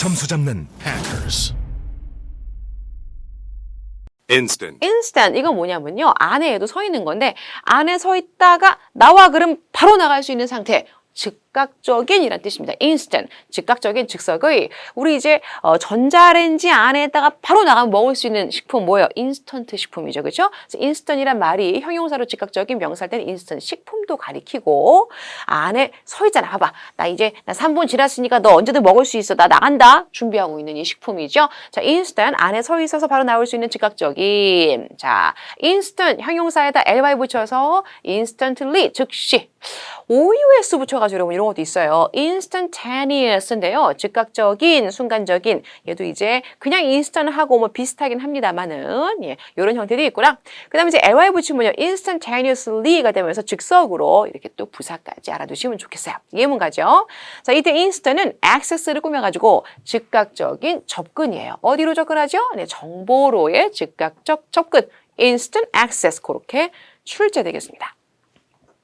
점수 잡는 hackers. instant, instant 이건 뭐냐면요. 안에에도 서 있는 건데 안에 서 있다가 나와 그럼 바로 나갈 수 있는 상태. 즉각적인 이란 뜻입니다. instant, 즉각적인 즉석의 우리 이제 어, 전자레인지 안에다가 바로 나가면 먹을 수 있는 식품 뭐예요? 인스턴트 식품이죠, 그렇죠? 인스턴이란 말이 형용사로 즉각적인 명사일 때는 인스턴트 식품도 가리키고 안에 서 있잖아. 봐봐, 나 이제 나 3분 지났으니까 너 언제든 먹을 수 있어. 나 나간다. 준비하고 있는 이 식품이죠. 자, instant 안에 서 있어서 바로 나올 수 있는 즉각적인 자, instant 형용사에다 ly 붙여서 instantly 즉시 OUS 붙여가지고 여러분 이런 것도 있어요. instantaneous인데요. 즉각적인, 순간적인. 얘도 이제 그냥 instant하고 뭐 비슷하긴 합니다만은 예, 이런 형태도 있구나. 그 다음에 이제 ly 붙이면요. instantaneously가 되면서 즉석으로 이렇게 또 부사까지 알아두시면 좋겠어요. 예문가죠. 자, 이때 instant은 access를 꾸며가지고 즉각적인 접근이에요. 어디로 접근하죠? 네, 정보로의 즉각적 접근. instant access 그렇게 출제되겠습니다.